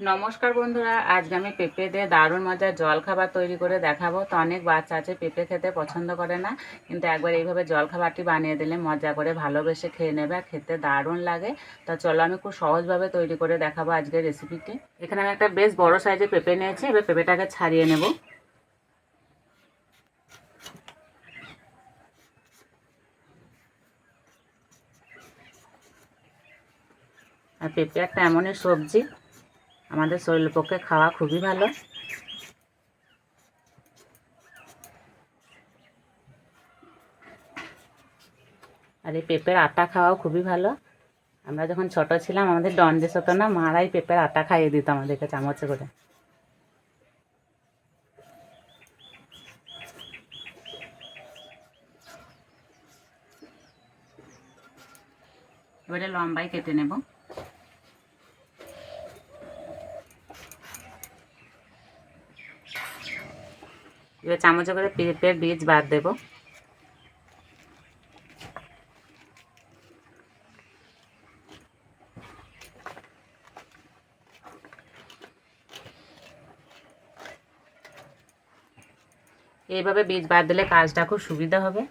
নমস্কার বন্ধুরা, আজকে আমি পেঁপে দিয়ে দারুণ মজার জল খাবার তৈরি করে দেখাবো। তো অনেক বাচ্চা আছে, পেঁপে খেতে পছন্দ করে না, কিন্তু একবার এইভাবে জল খাবারটি বানিয়ে দিলে মজা করে ভালোবেসে খেয়ে নেবে আর খেতে দারুণ লাগে। তা চলো আমি খুব সহজভাবে তৈরি করে দেখাবো আজকের রেসিপিটি। এখানে আমি একটা বেশ বড় সাইজের পেঁপে নিয়েছি, এবার পেঁপেটাকে ছাড়িয়ে নেব। আর পেঁপে একটা এমনই সবজি আমাদের শরীরের পক্ষে খাওয়া খুবই ভালো। আর এই পেঁপের আটা খাওয়াও খুবই ভালো। আমরা যখন ছোট ছিলাম, আমাদের ডন্ডেস হতো না মারাই পেঁপের আটা খাইয়ে দিত আমাদেরকে চামচে করে। এবারে লম্বাই কেটে নেব। এবার চামচে করে পেঁপের বীজ বাদ দেব। এইভাবে বীজ বাদ দিলে কাজটা খুব সুবিধা হবে।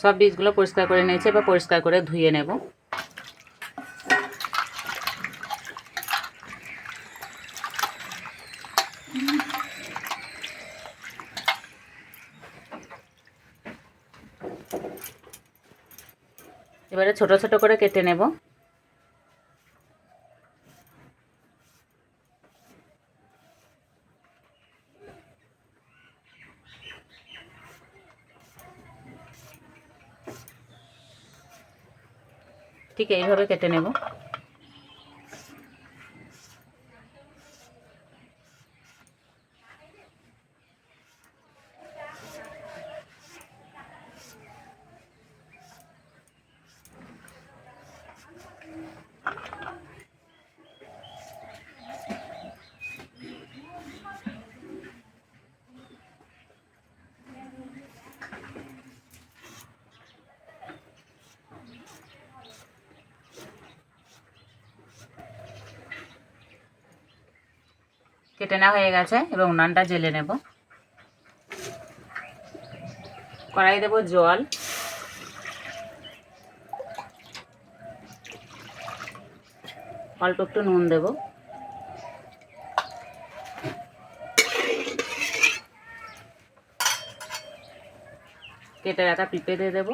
সব বীজগুলো পরিষ্কার করে নিয়েছি, এবার পরিষ্কার করে ধুয়ে নেব। এবারে ছোট ছোট করে কেটে নেব। ঠিক এইভাবে কেটে নেব। কেটে নেওয়া হয়ে গেছে এবং উনানটা জেলে নেব। কড়াই দেব জল। অল্প একটু নুন দেব। কেটে রাখা পিঁপে দিয়ে দেবো।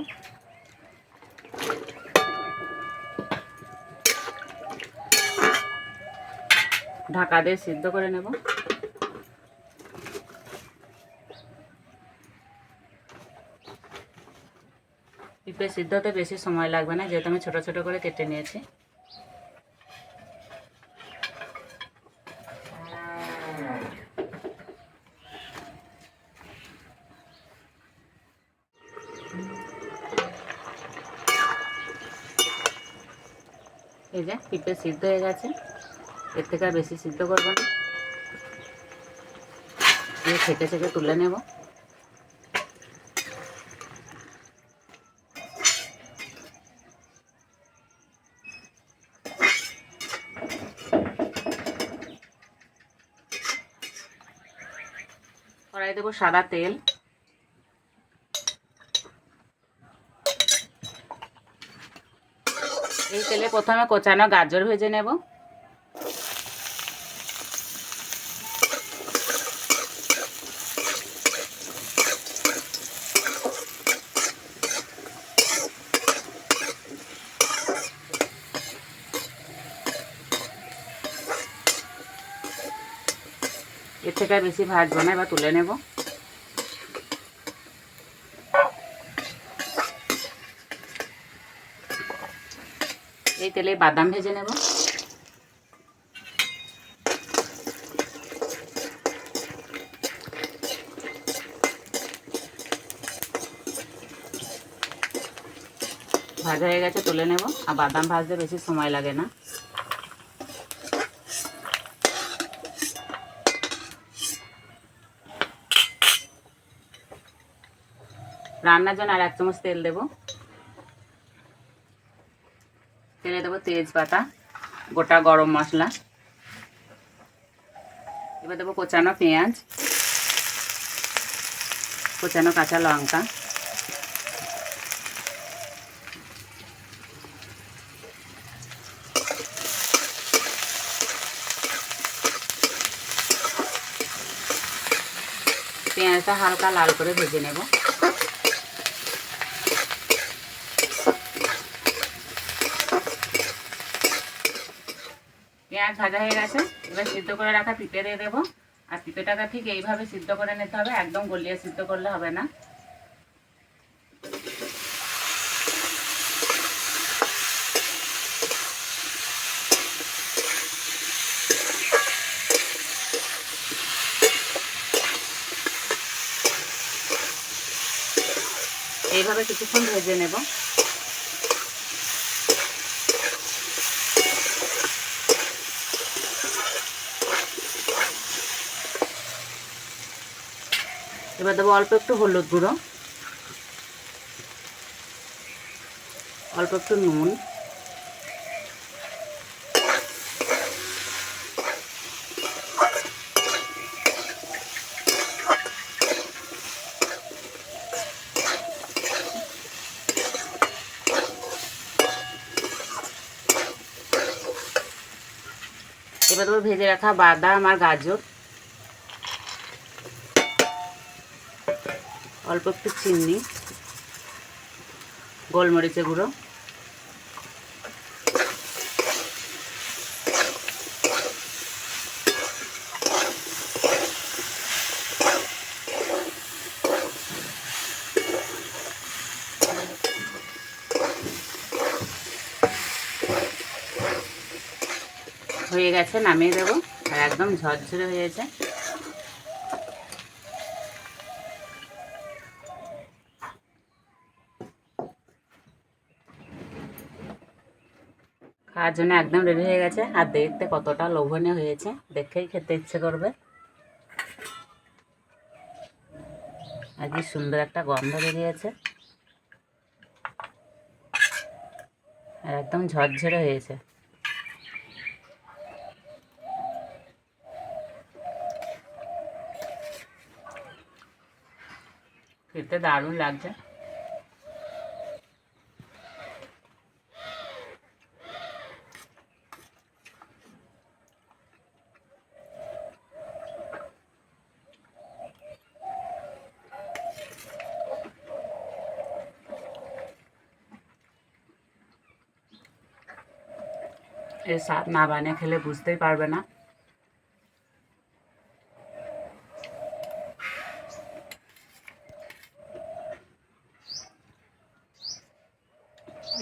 ঢাকা দিয়ে সিদ্ধ করে নেব। পিঁপে সিদ্ধ হতে বেশি সময় লাগবে না, যেহেতু আমি ছোটো ছোটো করে কেটে নিয়েছি। এই যে পিঁপে সিদ্ধ হয়ে গেছে। এর থেকে আর বেশি সিদ্ধ করব না। দিয়ে ছেঁকে ছেঁকে তুলে নেব। কড়াই দেবো সাদা তেল। এই তেলে প্রথমে কোচানো গাজর ভেজে নেব। এর থেকে বেশি ভাজবো না, এবার তুলে নেব। এই তেলে বাদাম ভেজে নেব। ভাজা হয়ে গেছে, তুলে নেব। আর বাদাম ভাজতে বেশি সময় লাগে না। রান্নার জন্য আর এক চামচ তেল দেবো। তেলে দেবো তেজপাতা, গোটা গরম মশলা। এবার দেবো কোচানো পেঁয়াজ, কোচানো কাঁচা লঙ্কা। পেঁয়াজটা হালকা লাল করে ভেজে নেব। পেঁয়াজ ভাজা হয়ে গেছে, এবার সিদ্ধ করে রাখা পিঁপে দিয়ে দেবো। আর পিঁপেটাকে ঠিক এইভাবে সিদ্ধ করে নিতে হবে, একদম গলিয়ে সিদ্ধ করলে হবে না। এইভাবে কিছুক্ষণ ভেজে নেব। এবার দেবো অল্প একটু হলুদ গুঁড়ো, অল্প একটু নুন, এবার দেবো ভেজে রাখা বাদাম আর গাজর। অল্প একটু চিনি গোলমরিচের গুঁড়ো। হয়ে গেছে নামিয়ে দেবো। আর একদম ঝরঝরে হয়ে হয়েছে খাওয়ার জন্য একদম রেডি হয়ে গেছে। আর দেখতে কতটা লোভনীয় হয়েছে। দেখেই খেতে ইচ্ছে করবে। আর কি সুন্দর একটা গন্ধ বেরিয়েছে। আর একদম ঝরঝরে হয়েছে। খেতে দারুণ লাগছে। এর স্বাদ না বানিয়ে খেলে বুঝতেই পারবে না।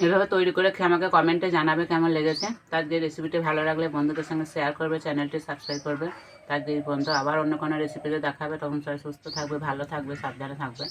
এভাবে তৈরি করে খেয়ে আমাকে কমেন্টে জানাবে কেমন লেগেছে। তার যে রেসিপিটি ভালো লাগলে বন্ধুদের সঙ্গে শেয়ার করবে চ্যানেলটি সাবস্ক্রাইব করবে। তার যে বন্ধু আবার অন্য কোনো রেসিপিতে দেখাবে, তখন সবাই সুস্থ থাকবে, ভালো থাকবে, সাবধানে থাকবে।